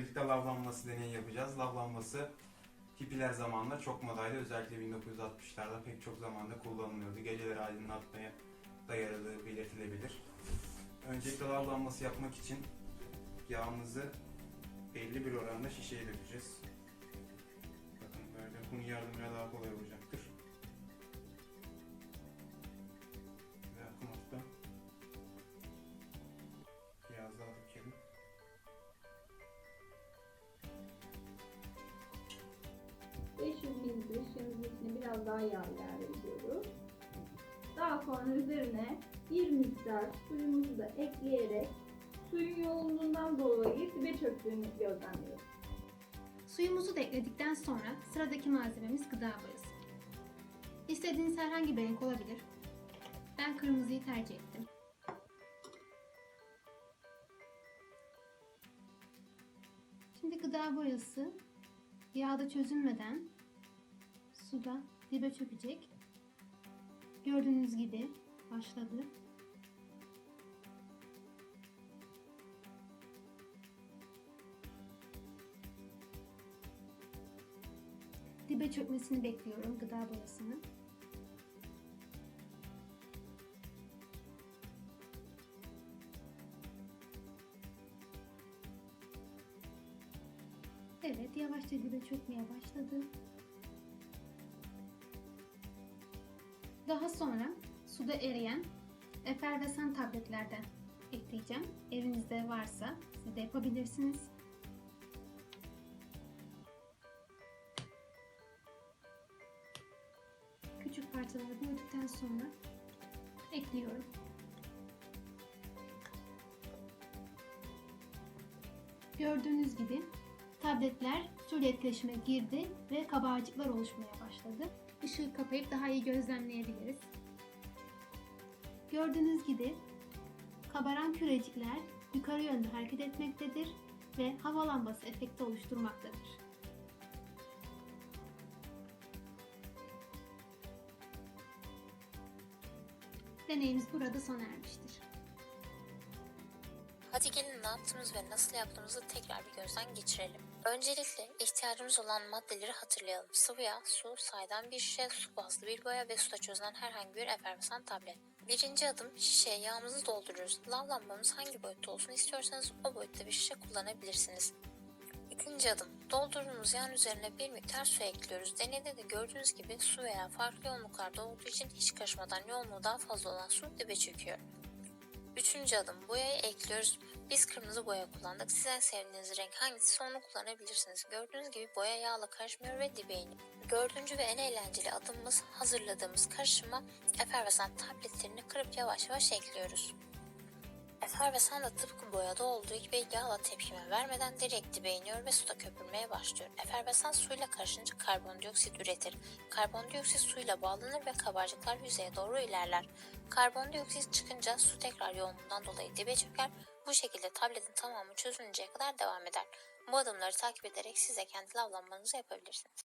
birlikte lav lambası deneyi yapacağız. Lav lambası hippiler zamanında çok modaydı. Özellikle 1960'larda pek çok zamanda kullanılıyordu. Geceleri aydınlatmaya da yaradığı belirtilebilir. Öncelikle lav lambası yapmak için yağımızı belli bir oranda şişeye dökeceğiz. Bakın böyle bunun yardımıyla daha kolay olacaktır. Daha yağ ilave. Daha sonra üzerine bir miktar suyumuzu da ekleyerek suyun yoğunluğundan dolayı dibe çöktüğünü gözlemliyoruz. Suyumuzu da ekledikten sonra sıradaki malzememiz gıda boyası. İstediğiniz herhangi bir renk olabilir. Ben kırmızıyı tercih ettim. Şimdi gıda boyası yağda çözünmeden suda dibe çökecek. Gördüğünüz gibi başladı. Dibe çökmesini bekliyorum gıda boyasının. Evet, yavaşça dibe çökmeye başladı. Daha sonra suda eriyen efervesan tabletlerden ekleyeceğim. Evinizde varsa siz de yapabilirsiniz. Küçük parçalara böldükten sonra ekliyorum. Gördüğünüz gibi tabletler suyla etkileşime girdi ve kabarcıklar oluşmaya başladı. Işığı kapayıp daha iyi gözlemleyebiliriz. Gördüğünüz gibi kabaran kürecikler yukarı yönde hareket etmektedir ve hava lambası efekti oluşturmaktadır. Deneyimiz burada sona ermiştir. Hadi gelin ne yaptığımız ve nasıl yaptığımızı tekrar bir gözden geçirelim. Öncelikle ihtiyacımız olan maddeleri hatırlayalım. Sıvı yağ, su, saydam bir şişe, su bazlı bir boya ve suda çözülen herhangi bir efervesan tablet. Birinci adım şişeye yağımızı dolduruyoruz. Lav lambamız hangi boyutta olsun istiyorsanız o boyutta bir şişe kullanabilirsiniz. İkinci adım. Doldurduğumuz yağın üzerine bir miktar su ekliyoruz. Deneyde de gördüğünüz gibi su veya farklı yoğunluklarda olduğu için hiç karışmadan yoğunluğu daha fazla olan su dibe çöküyor. Üçüncü adım boyayı ekliyoruz. Biz kırmızı boya kullandık. Siz en sevdiğiniz renk hangisi onu kullanabilirsiniz. Gördüğünüz gibi boya yağla karışmıyor ve dibe iniyor. Dördüncü ve en eğlenceli adımımız hazırladığımız karışıma efervesan tabletlerini kırıp yavaş yavaş ekliyoruz. Efervesan da tıpkı boyada olduğu gibi yağla tepkime vermeden direkt dibe iniyor ve suda köpürmeye başlıyor. Efervesan suyla karışınca karbondioksit üretir. Karbondioksit suyla bağlanır ve kabarcıklar yüzeye doğru ilerler. Karbondioksit çıkınca su tekrar yoğunluğundan dolayı dibe çöker. Bu şekilde tabletin tamamı çözülünceye kadar devam eder. Bu adımları takip ederek siz de kendi lavlanmanızı yapabilirsiniz.